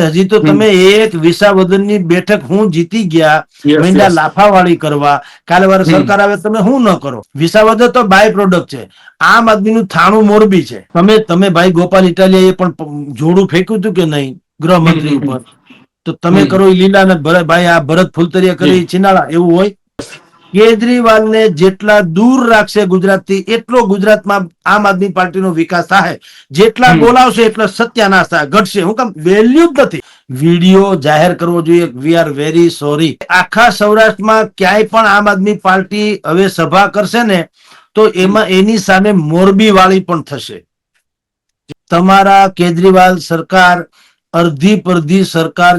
હજી તો તમે એક વિસાવદનની બેઠક હું જીતી ગયા મહિના લાફાવાળી કરવા કાલે વાર સરકાર આવે તમે હું ન કરો? વિસાવદર તો બાય પ્રોડક્ટ છે. આમ આદમીનું થાણું મોરબી છે. તમે તમે ભાઈ ગોપાલ ઇટાલિયાએ પણ જોડું ફેંક્યું હતું કે નહીં? ગૃહમંત્રી હમ, હમ, ઉપર. તો તમે કરો લીલા ને ભાઈ આ ભરત ફૂલતરિયા કરી. છીનાળા એવું હોય? કેજરીવાલને જેટલા દૂર રાખશે ગુજરાતથી એટલો ગુજરાતમાં આમ આદમી પાર્ટીનો વિકાસ થાય. જેટલા બોલાવશે એટલો સત્યાનાશ થાય ઘટશે. હું કામ વેલ્યુ જ નથી. વીડિયો જાહેર કરવો જોઈએ. વી આર વેરી સોરી આખા સૌરાષ્ટ્રમાં ક્યાંય પણ આમ આદમી પાર્ટી હવે સભા કરશે ને તો એમાં એની સામે મોરબી વાળી પણ થશે. તમારા કેજરીવાલ સરકાર અડધી પરધી સરકાર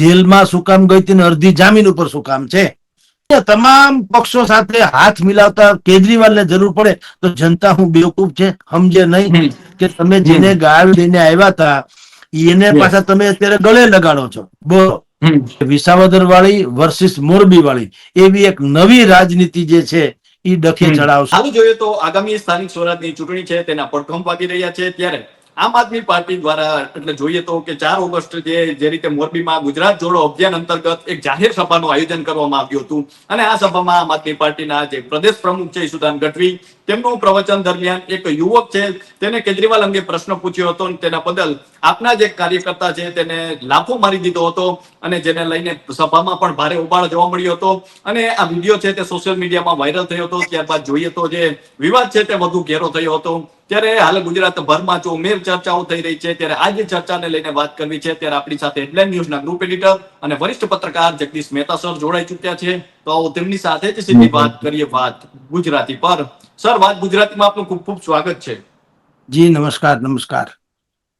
જેલમાં શું કામ ગઈ હતી ને અડધી જામીન ઉપર શું કામ છે? તમામ પક્ષો સાથે હાથ મિલાવતા કેજરીવાલને જરૂર પડે તો જનતા હું બેવકૂફ છે સમજે નહીં કે તમે જેને ગાળ લઈને આવ્યા હતા એને પાછા તમે અત્યારે ગળે લગાડો છો. બોલો વિસાવદર વાળી વર્સિસ મોરબી વાળી એવી એક નવી રાજનીતિ જે છે એ ડખે. ચડાવશે. આવું જોઈએ તો આગામી સ્થાનિક સ્વરાજની ચૂંટણી છે તેના પડઘમ વાગી રહ્યા છે ત્યારે આમ આદમી પાર્ટી દ્વારા, એટલે જોઈએ તો કે ચાર ઓગસ્ટ જે જે રીતે મોરબીમાં ગુજરાત જોડો અભિયાન અંતર્ગત એક જાહેર સભાનું આયોજન કરવામાં આવ્યું હતું. અને આ સભામાં આમ આદમી પાર્ટીના જે પ્રદેશ પ્રમુખ છે ઈશુદાન ગઢવી, તેમનું પ્રવચન દરમિયાન એક યુવક છે, તેને કેજરીવાલ અંગે પ્રશ્ન પૂછ્યો હતો તેના બદલ આપના જે કાર્યકર્તા છે તેને લાફો મારી દીધો હતો અને જેને લઈને સભામાં પણ ભારે ઉબાળ જોવા મળ્યો હતો. અને આ વીડિયો છે તે સોશિયલ મીડિયામાં વાયરલ થયો હતો. ત્યારબાદ જોઈએ તો જે વિવાદ છે તે વધુ ઘેરો થયો હતો. ત્યારે હાલ ગુજરાત ભરમાં ચોમેર ચર્ચાઓ થઈ રહી છે, ત્યારે આ જે ચર્ચાને લઈને વાત કરવી છે, ત્યારે આપણી સાથે હેડલાઇન ન્યૂઝના ગ્રુપ એડિટર અને વરિષ્ઠ પત્રકાર જગદીશ મહેતા સર જોડાઈ ચુક્યા છે. તો તેમની સાથે જ સીધી વાત કરીએ વાત ગુજરાતી પર. સર, વાત ગુજરાતીમાં આપનું ખૂબ ખૂબ સ્વાગત છે. જી, નમસ્કાર નમસ્કાર.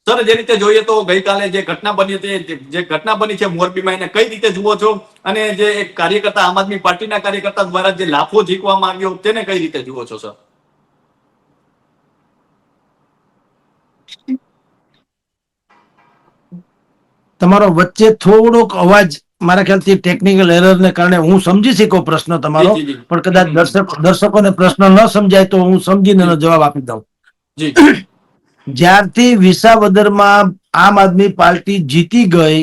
સર જે રીતે જોઈએ તો ગઈકાલે જે ઘટના બની હતી જે- ઘટના બની છે મોરબીમાં એને કઈ રીતે જુઓ છો? અને જે એક કાર્યકર્તા આમ આદમી પાર્ટીના કાર્યકર્તા દ્વારા જે લાફો જીકવામાં આવ્યો તેને કઈ રીતે જુઓ છો સર? તમારો વચ્ચે થોડોક અવાજ મારા ખ્યાલથી ટેકનિકલ એરર ને કારણે હું સમજી શકો પ્રશ્ન તમારો. પણ કદાચ દર્શકો દર્શક દર્શકોને પ્રશ્ન ન સમજાય તો હું સમજીને જવાબ આપી દઉં. જી. જ્યારથી વિસાવદરમાં આમ આદમી પાર્ટી જીતી ગઈ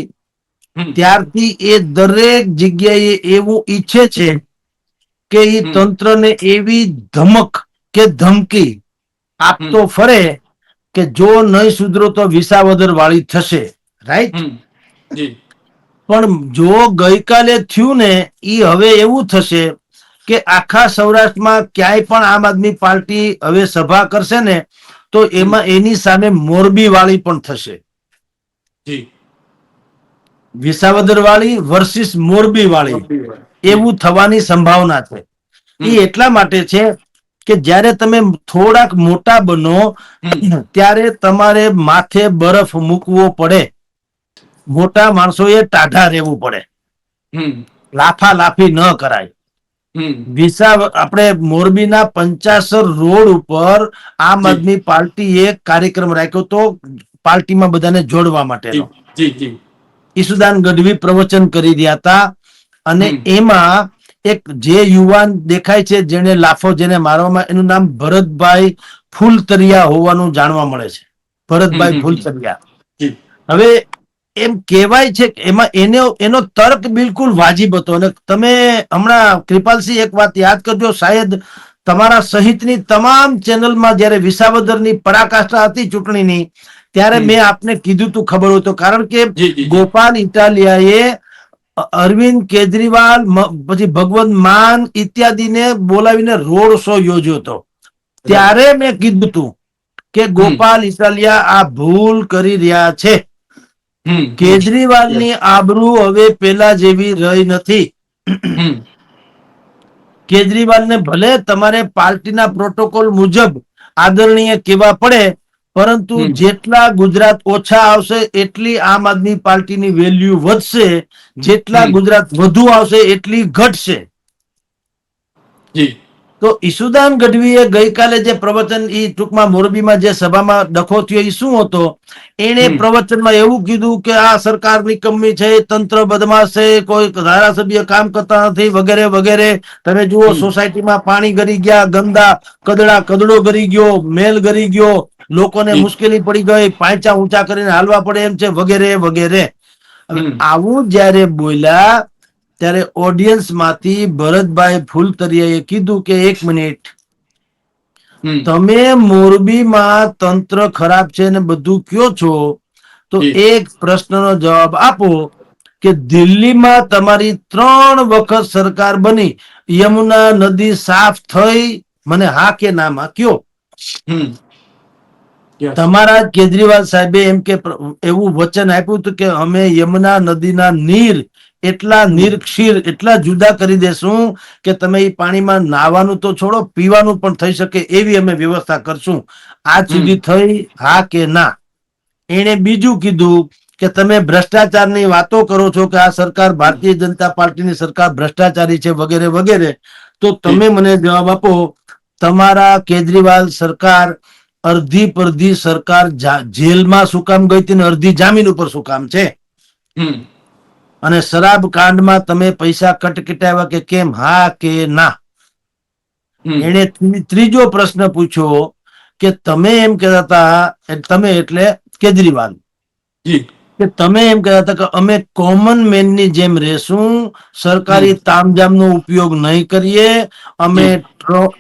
ત્યારથી એ દરેક જગ્યાએ એવું ઈચ્છે છે કે એ તંત્રને એવી ધમક કે ધમકી આપતો ફરે કે જો નહીં સુધરો તો વિસાવદર વાળી થશે રાઈટ? પણ જો ગઈકાલે થયું ને એ હવે એવું થશે કે આખા સૌરાષ્ટ્રમાં ક્યાંય પણ આમ આદમી પાર્ટી હવે સભા કરશે ને તો એમાં એની સામે મોરબી વાળી પણ થશે. વિસાવદર વાળી વર્સિસ મોરબી વાળી એવું થવાની સંભાવના છે. એ એટલા માટે છે કે જ્યારે તમે થોડાક મોટા બનો ત્યારે તમારે માથે બરફ મૂકવો પડે. મોટા માણસોએ ટાઢા રહેવું પડે. લાફા લાફી ન કરાય. વિસા આપણે મોરબીના પંચાસર રોડ ઉપર આમ. આદમી પાર્ટીએ કાર્યક્રમ રાખ્યો તો પાર્ટીમાં બધાને જોડવા જી ઈસુદાન ગઢવી પ્રવચન કરી રહ્યા હતા અને એમાં એક જે યુવાન દેખાય છે જેને લાફો જેને મારવામાં એનું નામ ભરતભાઈ ફૂલતરિયા હોવાનું જાણવા મળે છે. ભરતભાઈ. ફૂલતરિયા. હવે એમ કહેવાય છે કે એમાં એનો એનો તર્ક બિલકુલ વાજિબ હતો. અને તમે હમણાં કૃપાલસિંહ એક વાત યાદ કરજો શાયદ તમારા સહિતની તમામ ચેનલમાં જ્યારે વિસાવદરની પરાકાષ્ઠા હતી ચૂંટણીની ત્યારે મેં આપને કીધું તું ખબર હતું કારણ કે. ગોપાલ ઇટાલિયાએ અરવિંદ કેજરીવાલ પછી ભગવંત માન ઇત્યાદિને બોલાવીને રોડ શો યોજ્યો હતો. ત્યારે મેં કીધું તું કે ગોપાલ ઇટાલિયા આ ભૂલ કરી રહ્યા છે. કેજરીવાલની આબરૂ હવે પેલા જેવી રહી નથી. કેજરીવાલ કેજરીવાલને ભલે તમારે પાર્ટીના પ્રોટોકોલ મુજબ આદરણીય કહેવા પડે પરંતુ જેટલા ગુજરાત ઓછા આવશે એટલી આમ આદમી પાર્ટીની વેલ્યુ વધશે. જેટલા ગુજરાત વધુ આવશે એટલી ઘટશે. જી. તો ઈસુદાન ગઢવીએ ગઈકાલે જે પ્રવચન એ ટૂંકમાં મોરબીમાં જે સભામાં ડખો થયો એ શું હતો? એને પ્રવચનમાં એવું કીધું કે આ સરકાર કમી છે તંત્ર બદમાશ છે કોઈ ધારાસભ્ય કામ કરતા નથી વગેરે વગેરે. તમે જુઓ. સોસાયટીમાં પાણી ગરી ગયા ગંદા કદડા કદડો ગરી ગયો મેલ ગરી ગયો. લોકોને. મુશ્કેલી પડી ગઈ પાંચા ઊંચા કરીને હાલવા પડે એમ છે વગેરે વગેરે. આવું જયારે બોલ્યા ત્યારે ઓડિયન્સમાંથી ભરતભાઈ ફૂલતરિયાએ કીધું કે એક મિનિટ. તમે મોરબીમાં તંત્ર ખરાબ છે ને બધું કયો છો તો એક પ્રશ્નનો જવાબ આપો કે દિલ્હીમાં તમારી ત્રણ વખત સરકાર બની યમુના નદી સાફ થઈ મને હા કે નામાં કયો? તમારા કેજરીવાલ સાહેબે એમ કે એવું વચન આપ્યું હતું કે અમે યમુના નદીના નીર એટલા નિરક્ષીર એટલા જુદા કરી દેશું કે તમે એ પાણીમાં નાહવાનું તો છોડો પીવાનું પણ થઈ શકે એવી અમે વ્યવસ્થા કરશું. આજ સુધી થઈ હા કે ના? એણે બીજું કીધું કે તમે ભ્રષ્ટાચારની વાતો કરો છો કે આ સરકાર ભારતીય જનતા પાર્ટીની સરકાર ભ્રષ્ટાચારી છે વગેરે વગેરે તો તમે મને જવાબ આપો. તમારા કેજરીવાલ સરકાર અડધી પરધી સરકાર જેલમાં શું કામ ગઈ હતી ને અડધી જામીન ઉપર શું કામ છે. અને શરાબ કાંડમાં તમે પૈસા કટકટાવ્યા કે કેમ? હા કે ના? એને ત્રીજો પ્રશ્ન પૂછ્યો કે તમે એમ કહેતા હતા તમે એટલે કેજરીવાલ. જી. કે તમે એમ કહેતા હતા કે અમે કોમન મેનની જેમ રહેશું સરકારી તામજામનો ઉપયોગ નહીં કરીએ અમે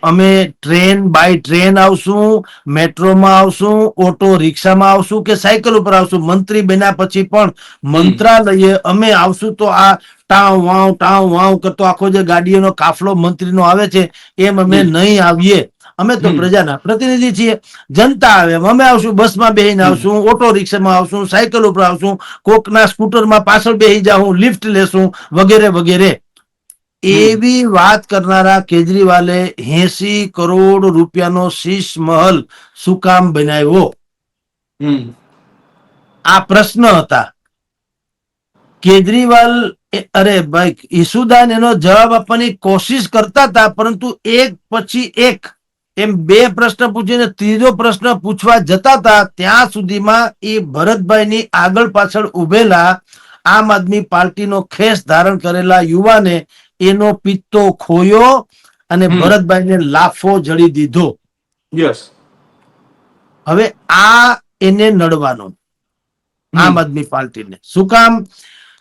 અમે ટ્રેન બાય ટ્રેન આવશું મેટ્રોમાં આવશું ઓટો રિક્ષામાં આવશું કે સાયકલ ઉપર આવશું મંત્રી બન્યા પછી પણ મંત્રાલયે અમે આવશું તો આ ટાવ વાવ ટાવ વાવ કરતો આખો જે ગાડીઓનો કાફલો મંત્રીનો આવે છે એમ અમે નહીં આવીએ. અમે તો. પ્રજાના પ્રતિનિધિ છીએ. જનતા આવે અમે આવશું બસમાં બેહીને આવશું ઓટો રિક્ષામાં આવશું સાયકલ ઉપર આવશું કોકના સ્કૂટરમાં પાછળ બેસી જાઉં લિફ્ટ લેશું વગેરે વગેરે. એવી વાત કરનારા કેજરીવાલે એસી કરોડ રૂપિયાનો શીશ મહલ શું કામ બનાવ્યો? આ પ્રશ્ન હતા. કેજરીવાલ અરે ભાઈ ઈસુદાન એનો જવાબ આપવાની કોશિશ કરતા હતા પરંતુ એક પછી એક એમ બે પ્રશ્ન પૂછીને ત્રીજો પ્રશ્ન પૂછવા જતા હતા ત્યાં સુધીમાં એ ભરતભાઈની આગળ પાછળ ઉભેલા આમ આદમી પાર્ટીનો ખેસ ધારણ કરેલા યુવાને એનો પિત્તો ખોયો અને ભરતભાઈને લાફો જડી દીધો. યસ હવે આ એને નડવાનો. આમ આદમી પાર્ટીને. શું કામ?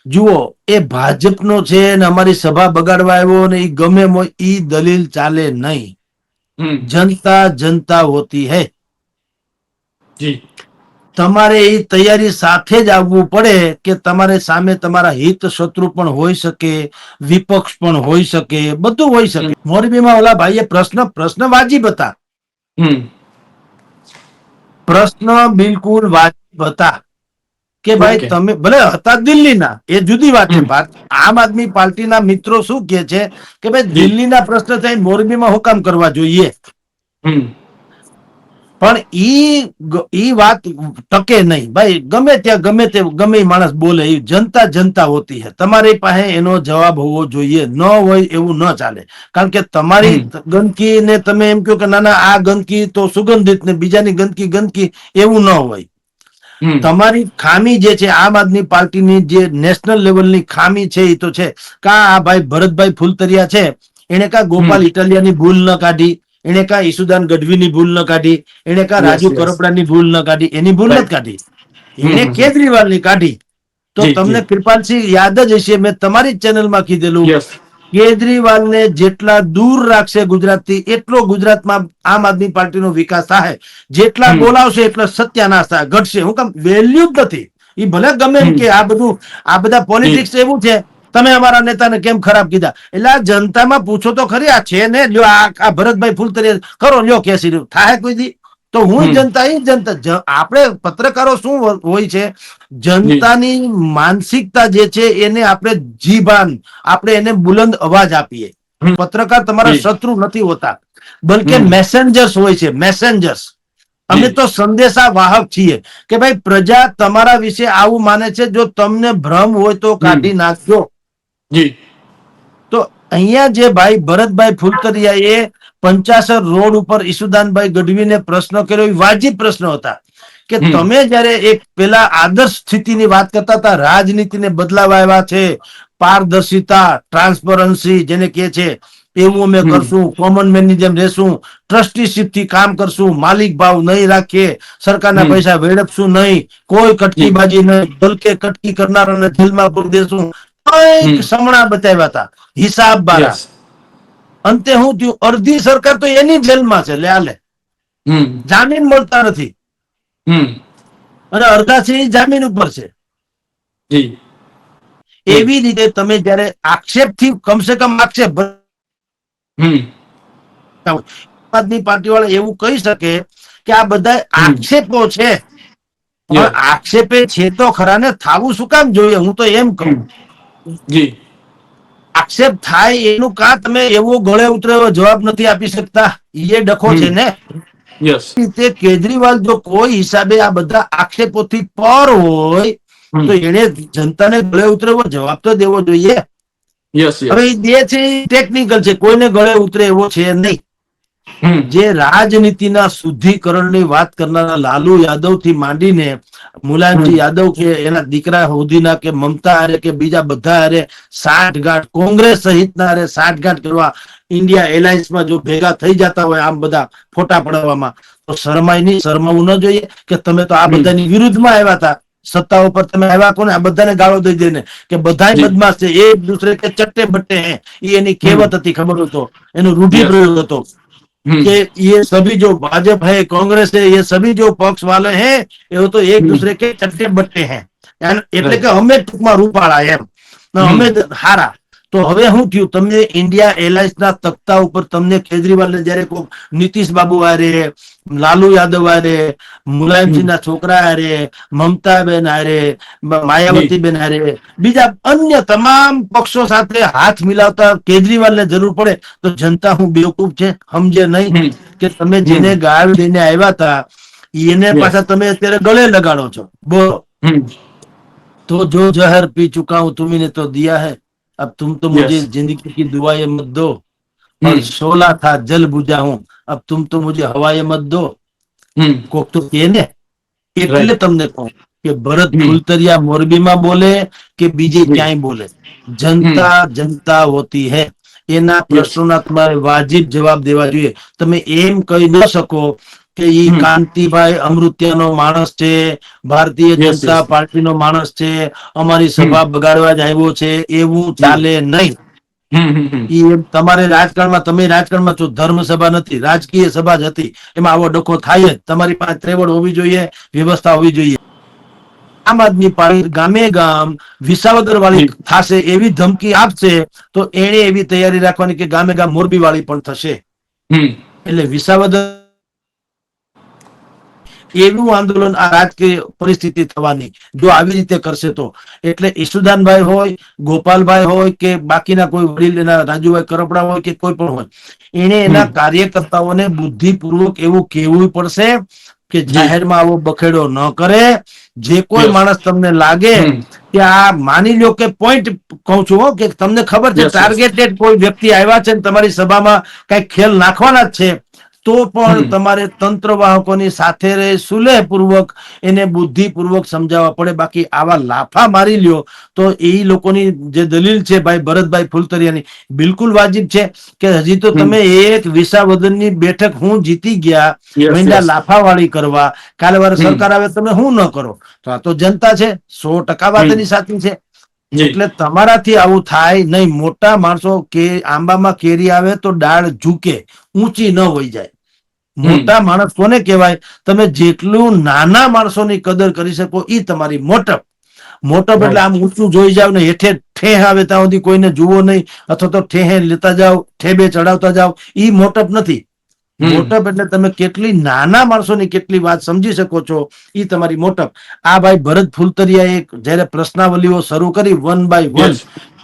જુઓ એ ભાજપનો છે ને અમારી સભા બગાડવા આવ્યો ને એ ગમે એ ઈ દલીલ ચાલે નહીં. જનતા જનતા હોતી હૈ. તમારે એ તૈયારી સાથે જ આવવું પડે કે તમારે સામે તમારા હિત શત્રુ પણ હોઈ શકે વિપક્ષ પણ હોઈ શકે બધું હોઈ શકે. મોરબીમાં ઓલા ભાઈએ પ્રશ્ન પ્રશ્ન વાજીબ હતા. પ્રશ્ન બિલકુલ વાજીબ હતા. કે ભાઈ તમે ભલે હતા દિલ્હીના એ જુદી વાત છે. હમ. આમ આદમી પાર્ટીના મિત્રો શું કે છે કે ભાઈ દિલ્હીના પ્રશ્ન થઈ મોરબીમાં હુકામ કરવા જોઈએ? પણ ઈ ઈ વાત ટકે નહીં. ભાઈ ગમે ત્યાં ગમે તે ગમે માણસ બોલે એ જનતા જનતા હોતી છે તમારી પાસે એનો જવાબ હોવો જોઈએ. ન હોય એવું ન ચાલે. કારણ કે તમારી ગંદકી ને તમે એમ કહો કે ના ના આ ગંદકી તો સુગંધિત ને બીજાની ગંદકી ગંદકી એવું ન હોય. તમારી ખામી જે છે આમ આદમી પાર્ટીની જે નેશનલ લેવલની ખામી છે એ તો છે. કા આ ભાઈ ભરતભાઈ ફૂલતરિયા છે? એને કા ગોપાલ ઇટાલિયાની ભૂલ ન કાઢી? એને કા ઈસુદાન ગઢવીની ભૂલ ન કાઢી? એને કા રાજુ કરપડાની ભૂલ ન કાઢી? એની ભૂલ જ કાઢી. એને. કેજરીવાલની કાઢી. તો તમને. કૃપાલસિંહ યાદ જ હશે મેં તમારી ચેનલમાં કીધેલું. કેજરીવાલને જેટલા દૂર રાખશે ગુજરાતથી એટલો ગુજરાતમાં આમ આદમી પાર્ટીનો વિકાસ થાય જેટલા બોલાવશે એટલો સત્યાનાશ થાય ઘટશે. હું કામ વેલ્યુ જ નથી. એ ભલે ગમે એમ કે આ બધું આ બધા પોલિટિક્સ એવું છે તમે અમારા નેતાને કેમ ખરાબ કીધા? એટલે આ જનતામાં પૂછો તો ખરી આ છે ને? લ્યો આ ભરતભાઈ ફૂલતરી ખરો લ્યો કેસી થાય કોઈ દી? તો હું જનતા એ જનતા આપણે પત્રકારો શું હોય છે? જનતાની માનસિકતા જે છે એને આપણે જીભાન આપણે એને બુલંદ અવાજ આપીએ. પત્રકાર તમારા શત્રુ નથી હોતા. બલકે મેસેન્જર્સ હોય છે મેસેન્જર્સ અમે તો સંદેશા વાહક છીએ કે ભાઈ પ્રજા તમારા વિશે આવું માને છે જો તમને ભ્રમ હોય તો કાઢી નાખજો. તો અહીંયા જે ભાઈ ભરતભાઈ ફુલતરિયાએ પંચાસર રોડ ઉપર ઈસુદાનભાઈ ગઢવીને પ્રશ્ન કર્યો. એ વાજિબ પ્રશ્નો હતા કે તમે જયારે એક પેલા આદર્શ સ્થિતિની વાત કરતા હતા રાજનીતિને બદલાવા આવ્યા છે પારદર્શિતા ટ્રાન્સપરન્સી જેને કહે છે એવું અમે કરશું કોમન મેનની જેમ રહેશું ટ્રસ્ટીશીપથી કામ કરશું માલિક ભાવ નહીં રાખીએ સરકારના. પૈસા વેડપશું નહીં કોઈ કટકીબાજી નહીં બલકે કટકી કરનારાને જેલમાં પૂરી દેશું. કંઈક સમણા બતાવ્યા હતા. હિસાબ બારા. Yes. અંતે હું થયું અડધી સરકાર તો એની જેલમાં છે લે જામીન મળતા નથી. અને અડધા છે જામીન ઉપર છે. એવી રીતે તમે જયારે આક્ષેપથી કમસે કમ આક્ષેપ આદમી પાર્ટી વાળા એવું કહી શકે કે આ બધા આક્ષેપો છે. આક્ષેપે છે તો ખરા ને થાવું શું કામ જોઈએ? હું તો એમ કહું. જી. આક્ષેપ થાય એનું કા તમે એવો ગળે ઉતરે જવાબ નથી આપી શકતા? એ ડખો છે ને? યસ રીતે કેજરીવાલ જો કોઈ હિસાબે આ બધા આક્ષેપોથી પર હોય તો એને જનતાને ગળે ઉતરવો જવાબ તો દેવો જોઈએ. હવે જે છે ટેકનિકલ છે કોઈને ગળે ઉતરે એવો છે નહીં. જે રાજનીતિના શુદ્ધિકરણની વાત કરનારા લાલુ યાદવથી માંડીને મુલાયમસિંહ યાદવ કે એના દીકરા સુધીના કે મમતા હારે કે બીજા બધા હારે સાઠગાંઠ કોંગ્રેસ સહિતના હારે સાઠગાંઠ કરવા ઇન્ડિયા એલાયન્સમાં જો ભેગા થઈ જતા હોય આમ બધા ફોટા પડાવવામાં તો શરમાય નહીં શરમાવું ન જોઈએ કે તમે તો આ બધાની વિરુદ્ધમાં આવ્યા હતા. સત્તા ઉપર તમે આવ્યા કોને? આ બધાને ગાળો દઈ દઈને કે બધા. બદમાશ છે એક દૂસરે કે ચટ્ટે બટ્ટે હે એની કહેવત હતી ખબર હતો એનો રૂઢિપ્રયોગ હતો. कि ये सभी जो भाजपा है कांग्रेस है ये सभी जो पक्ष वाले हैं ये तो एक हम्म। दूसरे के चट्टे बट्टे हैं यानी એટલે Right. કે અમે ટૂંકમાં રૂપાળા એમ ને હમ. અમે જ હારા તો હવે શું થયું તમને ઇન્ડિયા એરલાઇન્સના તખ્તા ઉપર તમને કેજરીવાલને જયારે કોઈક નીતિશ બાબુ આરે લાલુ યાદવ આરે મુલાયમસિંહના છોકરા આરે મમતાબેન આરે માયાવતીબેન આરે બીજા અન્ય તમામ પક્ષો સાથે હાથ મિલાવતા કેજરીવાલને જરૂર પડે તો જનતા હું બેવકૂફ છે સમજે નહીં કે તમે જેને ગાળ લઈને આવ્યા હતા એને પાછા તમે અત્યારે ગળે લગાડો છો. બોલો. તો જો જહેર પી ચુકા હું તુમીને તો દિયા હે. अब तुम तो मुझे Yes. जिंदगी की दुआएं मत दो और हम्म. शोला था जल बुझा हूं अब तुम तो मुझे हवाएं मत दो હમ કોક તો કે ને એટલે Right. તમને કહું કે ભરત હમ. ફુલતરિયા મોરબીમાં બોલે કે બીજે હમ. ક્યાંય બોલે જનતા જનતા હોતી હે એના પ્રશ્નોના તમારે વાજિબ જવાબ દેવા જોઈએ તમે એમ કહી ન શકો કે ઈ કાંતિભાઈ અમૃત્યનો માણસ છે ભારતીય જનતા. પાર્ટીનો માણસ છે અમારી સભા બગાડવા જ આવ્યો છે એવું ચાલે નહીં. તમારે રાજકારણમાં તમે રાજકારણમાં છો ધર્મ સભા નથી રાજકીય સભા જ હતી. એમાં આવો ડખો થાય જ. તમારી પાસે ત્રેવડ હોવી જોઈએ વ્યવસ્થા હોવી જોઈએ. આમ આદમી પાર્ટી ગામે ગામ વિસાવદર વાળી. થશે એવી ધમકી આપશે તો એને એવી તૈયારી રાખવાની કે ગામે ગામ મોરબી વાળી પણ થશે. એટલે વિસાવદર એવું આંદોલન આ રાજકીય પરિસ્થિતિ થવાની. જો આવી રીતે કરશે તો. એટલે ઈશુદાનભાઈ હોય ગોપાલભાઈ હોય કે બાકીના કોઈ વડીલ એના રાજુભાઈ કરપડા હોય કે કોઈ પણ હોય એને એના. કાર્યકર્તાઓને બુદ્ધિપૂર્વક એવું કહેવું પડશે કે જાહેરમાં આવો બખેડો ન કરે. જે કોઈ માણસ તમને લાગે કે આ માની લ્યો કે પોઈન્ટ કહું છું હો, કે તમને ખબર છે. ટાર્ગેટેડ કોઈ વ્યક્તિ આવ્યા છે તમારી સભામાં કઈ ખેલ નાખવાના જ છે. તો પણ તમારે તંત્ર વાહકોની સાથે રહી સુલેહપૂર્વક એને બુદ્ધિપૂર્વક સમજાવવા પડે. બાકી આવા લાફા મારી લ્યો તો એ લોકોની જે દલીલ છે ભાઈ ભરતભાઈ ફુલતરિયાની બિલકુલ વાજિબ છે કે હજી તો તમે એક વિસાવદનની બેઠક હું જીતી ગયા મહિના yes. લાફાવાળી કરવા. કાલે વારે સરકાર આવે તમે હું ન કરો? તો આ તો જનતા છે સો ટકા વાત. એની સાચી છે. એટલે તમારાથી આવું થાય નહીં. મોટા માણસો કે આંબામાં કેરી આવે તો ડાળ ઝૂકે ઊંચી ન હોઈ જાય. મોટા માણસ કોને કહેવાય? તમે જેટલું નાના માણસોની કદર કરી શકો એ તમારી મોટપ. મોટપ એટલે આમ ઊંચું જોઈ જાવ ને હેઠે ઠેહ આવે ત્યાં સુધી કોઈને જુઓ નહીં અથવા તો ઠેહે લેતા જાઓ ઠેબે ચડાવતા જાઓ. ઈ મોટપ નથી. મોટપ એટલે તમે કેટલી નાના માણસોની કેટલી વાત સમજી શકો છો એ તમારી મોટપ. આ ભાઈ ભરત ફુલતરિયા એક જયારે પ્રશ્નાવલીઓ શરૂ કરી વન બાય વન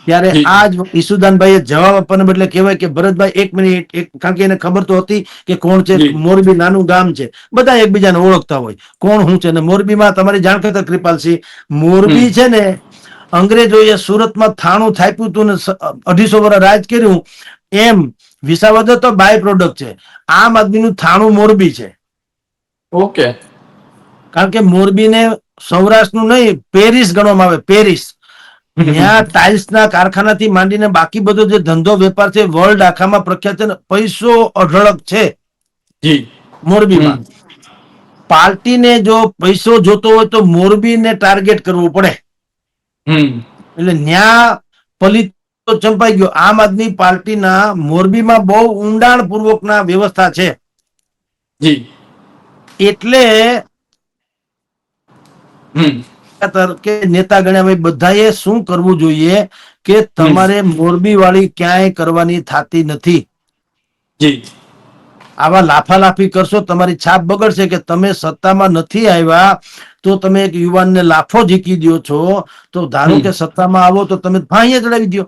ત્યારે આ જ ઈસુદાનભાઈએ જવાબ આપવાને બદલે કહેવાય કે ભરતભાઈ એક મિનિટ એક કારણ કે એને ખબર તો હતી કે કોણ છે મોરબી નાનું ગામ છે. બધા એકબીજાને ઓળખતા હોય. કોણ શું છે ને મોરબીમાં તમારી જાણ કરતા કૃપાલસિંહ. મોરબી છે ને અંગ્રેજોએ સુરતમાં થાણું થાપ્યું હતું ને અઢીસો વર્ષ રાજ કર્યું. એમ વિસાવદર તો બાય પ્રોડક્ટ છે. આમ આદમીનું થાણું મોરબી છે. ઓકે. કારણ કે મોરબીને સૌરાષ્ટ્રનું નહીં પેરિસ ગણવામાં આવે પેરિસ. ત્યાં ટાઇલ્સના કારખાનાથી માંડીને બાકી બધો જે ધંધો વેપાર છે વર્લ્ડ આખામાં પ્રખ્યાત છે પૈસો અઢળક છે. જી. મોરબીમાં. પાર્ટીને જો પૈસો જોતો હોય તો મોરબીને ટાર્ગેટ કરવું પડે. એટલે ન્યા પલિત તો ચંપાઈ ગયો. આમ આદમી પાર્ટીના મોરબીમાં બહુ ઊંડાણ પૂર્વકના વ્યવસ્થા છે. જી. એટલે કે નેતા ગણ્યા બધાએ શું કરવું જોઈએ કે તમારે મોરબી વાળી ક્યાંય કરવાની થતી નથી? જી. આવા લાફાલાફી કરશો તમારી છાપ બગડશે કે તમે સત્તામાં નથી આવ્યા તો તમે એક યુવાનને લાફો ઝીકી દો છો. તો ધારો કે સત્તામાં આવો તો તમે ફાંઈએ ચડાવી દો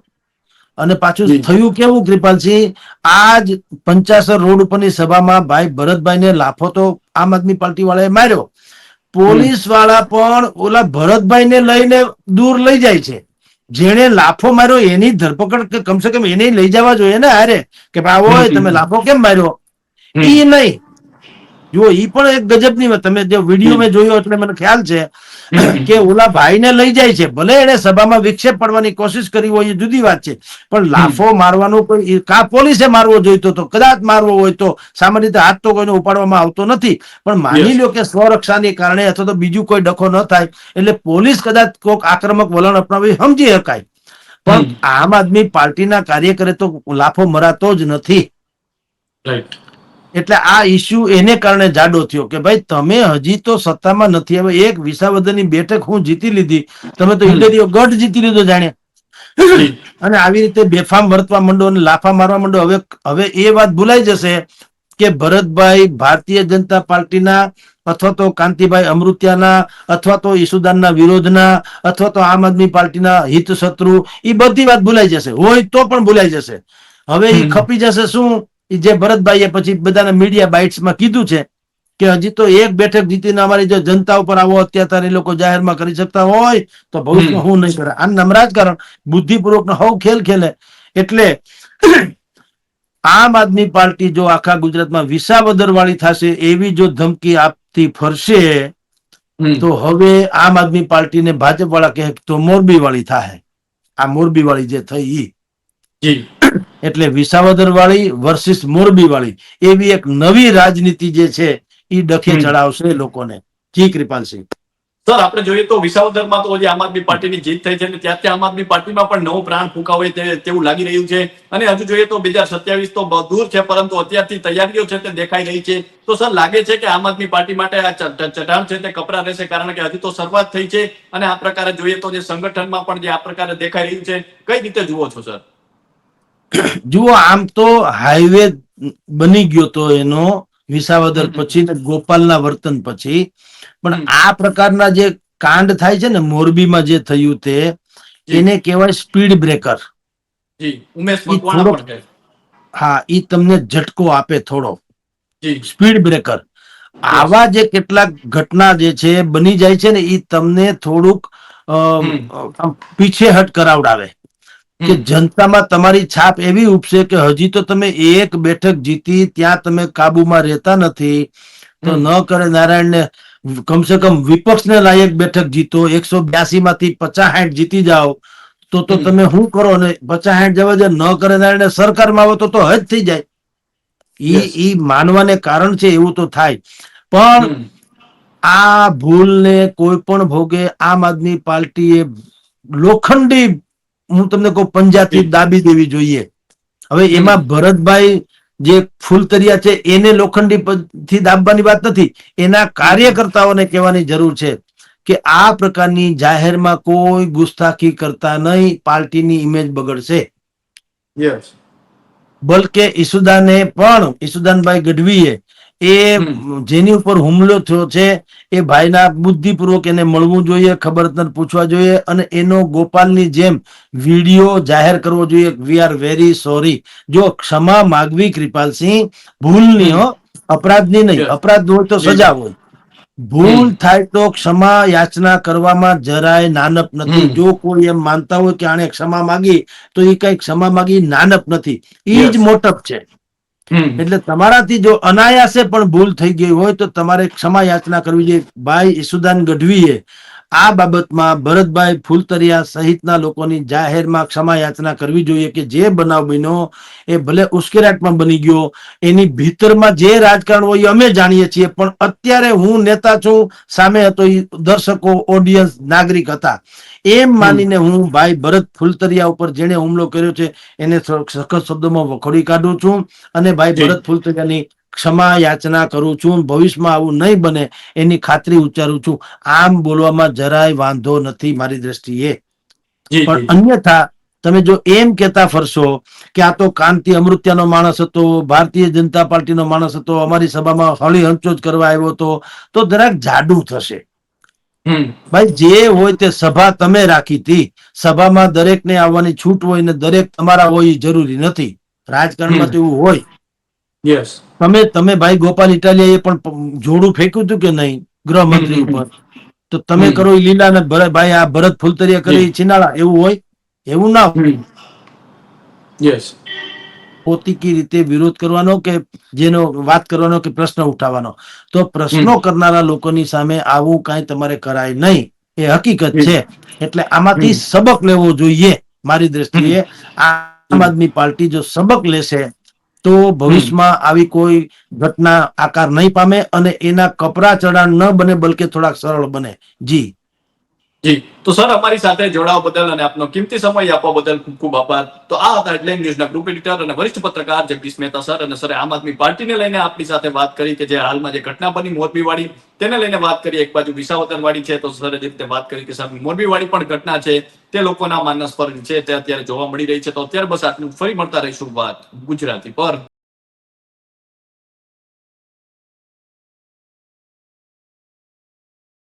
અને પાછું થયું કેવું કૃપાલસિંહ આજ પંચાસર રોડ ઉપરની સભામાં ભાઈ ભરતભાઈને લાફો તો આમ આદમી પાર્ટી વાળાએ માર્યો. પોલીસવાળા પણ ઓલા ભરતભાઈને લઈને દૂર લઈ જાય છે. જેને લાફો માર્યો એની ધરપકડ કે કમસે કમ એને લઈ જવા જોઈએ ને હારે? કે ભાઈ આવો તમે લાફો કેમ માર્યો? એ ઈ નહીં. જો એ પણ એક ગજબની વાત. તમે જે વીડિયો મેં જોયો એટલે મને ખ્યાલ છે. કે ઓલા ભાઈને લઈ જાય છે. ભલે એને સભામાં વિક્ષેપ પડવાની કોશિશ કરી હોય એ જુદી વાત છે. પણ લાફો મારવાનો કોઈ કા પોલીસે મારવો જોઈતો તો કદાચ મારવો હોય તો. સામાન્ય રીતે હાથ તો કોઈને ઉપાડવામાં આવતો નથી. પણ માની. લો કે સ્વરક્ષાને કારણે અથવા તો બીજું કોઈ ડખો ન થાય એટલે પોલીસ કદાચ કોઈક આક્રમક વલણ અપનાવી સમજી શકાય. પણ આમ આદમી પાર્ટીના કાર્યકરે તો લાફો મરાતો જ નથી. રાઈટ એટલે આ ઇસ્યુ એને કારણે જાડો થયો કે ભાઈ તમે હજી તો સત્તામાં નથી હવે એક વિસાવદનની બેઠક હું જીતી લીધી. તમે તો ઇન્ડિયો ગઢ જીતી લીધો જાણે અને આવી રીતે બેફામ વર્તવા માંડો અને લાફા મારવા માંડો. હવે હવે એ વાત ભૂલાઈ જશે કે ભરતભાઈ ભારતીય જનતા પાર્ટીના અથવા તો કાંતિભાઈ અમૃત્યાના અથવા તો ઈસુદાનના વિરોધના અથવા તો આમ આદમી પાર્ટીના હિત શત્રુ એ બધી વાત ભૂલાઈ જશે. હોય તો પણ ભૂલાઈ જશે. હવે એ ખપી જશે શું? જે ભરતભાઈએ પછી બધાના મીડિયા બાઇટ્સમાં કીધું છે કે હજી તો એક બેઠક જીતીને અમારી જો જનતા ઉપર આવો અત્યાચાર એ લોકો જાહેરમાં કરી શકતા હોય તો ભવિષ્યમાં હું નહીં કરે. આ નમરાજ કારણ બુદ્ધિપૂર્વક હવ ખેલ ખેલે. એટલે આમ આદમી પાર્ટી જો આખા ગુજરાતમાં વિસાવદર વાળી થશે એવી જો ધમકી આપતી ફરશે તો હવે આમ આદમી પાર્ટીને ભાજપ વાળા કહે તો મોરબી વાળી થાય આ મોરબી વાળી જે થઈ ઈ. એટલે વિસાવદર વાળી વર્સિસ મોરબી વાળી એવી એક નવી રાજનીતિ જે છે એ ડખે ચડાવશે લોકોને. જી કૃપાલસિંહ સર આપણે જોઈએ તો વિસાવદરમાં તો જે આમ આદમી પાર્ટીની જીત થઈ છે અને ત્યારથી આમ આદમી પાર્ટીમાં પણ નવો પ્રાણ ફૂંકાવે તેવું લાગી રહ્યું છે. અને હજુ જોઈએ તો બે સત્યાવીસ તો દૂર છે પરંતુ અત્યારથી તૈયારીઓ છે તે દેખાઈ રહી છે. તો સર લાગે છે કે આમ આદમી પાર્ટી માટે આ ચ- ચ- ચઢાણ છે તે કપરા રહેશે કારણ કે હજી તો શરૂઆત થઈ છે. અને આ પ્રકારે જોઈએ તો જે સંગઠનમાં પણ જે આ પ્રકારે દેખાઈ રહ્યું છે. કઈ રીતે જુઓ છો સર? જુઓ આમ તો હાઈવે બની ગયો તો એનો વિસાવદર પછી ને ગોપાલના વર્તન પછી. પણ આ પ્રકારના જે કાંડ થાય છે ને મોરબીમાં જે થયું તે એને કહેવાય સ્પીડ બ્રેકર હા એ તમને ઝટકો આપે થોડો. સ્પીડ બ્રેકર આવા જે કેટલાક ઘટના જે છે બની જાય છે ને એ તમને થોડુંક પીછેહટ કરાવડાવે. કે જનતામાં તમારી છાપ એવી ઉપસે કે હજી તો તમે એક બેઠક જીતી ત્યાં તમે કાબુમાં રહેતા નથી. તો. ન કરે નારાયણને કમસે કમ વિપક્ષને લાયક બેઠક જીતો એકસો બ્યાસી માંથી પચાસ સાઠ જીતી જાઓ. તો તો તમે શું કરો ને પચાસ હેઠ જવા દે ન કરે નારાયણ સરકારમાં આવો તો તો હજ થઈ જાય. ઈ ઈ માનવાને કારણ છે એવું તો થાય. પણ. આ ભૂલને કોઈ પણ ભોગે આમ આદમી પાર્ટીએ લોખંડી હું તમને કહું પંજાથી દાબી દેવી જોઈએ. હવે એમાં ભરતભાઈ જે ફૂલતરિયા છે એને લોખંડી થી દાબવાની વાત નથી એના કાર્યકર્તાઓને કહેવાની જરૂર છે કે આ પ્રકારની જાહેરમાં કોઈ ગુસ્તાખી કરતા નહીં પાર્ટીની ઇમેજ બગડશે. બલકે ઈસુદાને પણ ઈસુદાનભાઈ ગઢવીએ એ જેની ઉપર હુમલો થયો છે એ ભાઈના બુદ્ધિપૂર્વક એને મળવું જોઈએ ખબર પૂછવા જોઈએ અને એનો ગોપાલની જેમ વીડિયો જાહેર કરવો જોઈએ. વી આર વેરી સોરી જો ક્ષમા માગવી કૃપાલસિંહ ભૂલની હો અપરાધની નહીં. અપરાધ હોય તો સજા હોય. ભૂલ થાય તો ક્ષમા યાચના કરવામાં જરાય નાનપ નથી. જો કોઈ એમ માનતા હોય કે આને ક્ષમા માગી તો એ કઈ ક્ષમા માગી નાનપ નથી. એ જ મોટપ છે. એટલે તમારાથી જો અનાયાસે પણ ભૂલ થઈ ગઈ હોય તો તમારે ક્ષમા યાચના કરવી જોઈએ. ભાઈ ઈસુદાન ગઢવીએ આ બાબતમાં ભરતભાઈ ફૂલતરિયા સહિતના લોકોની જાહેરમાં ક્ષમા યાચના કરવી જોઈએ કે જે બનાવ બન્યો એ ભલે ઉશ્કેરાટમાં બની ગયો. એની ભીતરમાં જે રાજકારણ હોય અમે જાણીએ છીએ પણ અત્યારે હું નેતા છું સામે હતો દર્શકો ઓડિયન્સ નાગરિક હતા. એમ માનીને હું ભાઈ ભરત ફૂલતરિયા ઉપર જેણે હુમલો કર્યો છે એને સખત શબ્દોમાં વખોડી કાઢું છું અને ભાઈ. ભરત ફૂલતરિયાની ક્ષમા યાચના કરું છું ભવિષ્યમાં આવું નહીં બને એની ખાતરી ઉચ્ચારું છું. આમ બોલવામાં જરાય વાંધો નથી મારી દ્રષ્ટિએ. પણ અન્યથા તમે જો એમ કેતા ફરશો કે આ તો કાંતિ અમૃત્યાનો માણસ હતો ભારતીય જનતા પાર્ટીનો માણસ હતો અમારી સભામાં હળી હંચો જ કરવા આવ્યો હતો તો જરાક જાડું થશે. ભાઈ જે હોય તે સભા તમે રાખી હતી. સભામાં દરેકને આવવાની છૂટ હોય ને દરેક તમારા હોય એ જરૂરી નથી. રાજકારણમાં તો એવું હોય. યસ તમે તમે ભાઈ ગોપાલ ઇટાલિયાએ પણ જોડું ફેંક્યું હતું કે નહીં? ગૃહમંત્રી હમ, હમ, ઉપર. તો તમે કરો લીલા ને ભાઈ આ ભરત ફૂલતરિયા કરે ઈ છીનાળા એવું હોય? એવું ના હોય. યસ પોતીકી રીતે વિરોધ કરવાનો કે જેનો વાત કરવાનો કે પ્રશ્ન ઉઠાવવાનો? તો પ્રશ્નો કરનારા લોકોની સામે આવું કાંઈ તમારે કરાય નહીં. એ હકીકત છે. એટલે આમાંથી સબક લેવો જોઈએ મારી દ્રષ્ટિએ. આમ આદમી પાર્ટી જો સબક લેશે તો ભવિષ્યમાં આવી કોઈ ઘટના આકાર નહીં પામે અને એના કપરા ચડાણ ન બને, બલકે થોડાક સરળ બને. જી. જી. તો સર, અમારી સાથે જોડાવા બદલ અને આપનો કિંમતી સમય આપવા બદલ ખૂબ ખૂબ આભાર. તો આ હતા હેડલાઇન ન્યૂઝના ગ્રુપ એડિટર અને વરિષ્ઠ પત્રકાર જગદીશ મહેતા સર અને સર આમ આદમી પાર્ટીને લઈને આપની સાથે વાત કરી કે જે હાલમાં જે ઘટના બની મોરબી વાળી તેને લઈને વાત કરી એક બાજુ વિસાવદર વાળી છે, તો સર જે રીતે વાત કરી કે સર મોરબી વાળી પણ ઘટના છે, તે લોકોના માનસ પર છે, તે અત્યારે જોવા મળી રહી છે. તો અત્યારે બસ આટલું ફરી મળતા રહીશું વાત ગુજરાતી પર.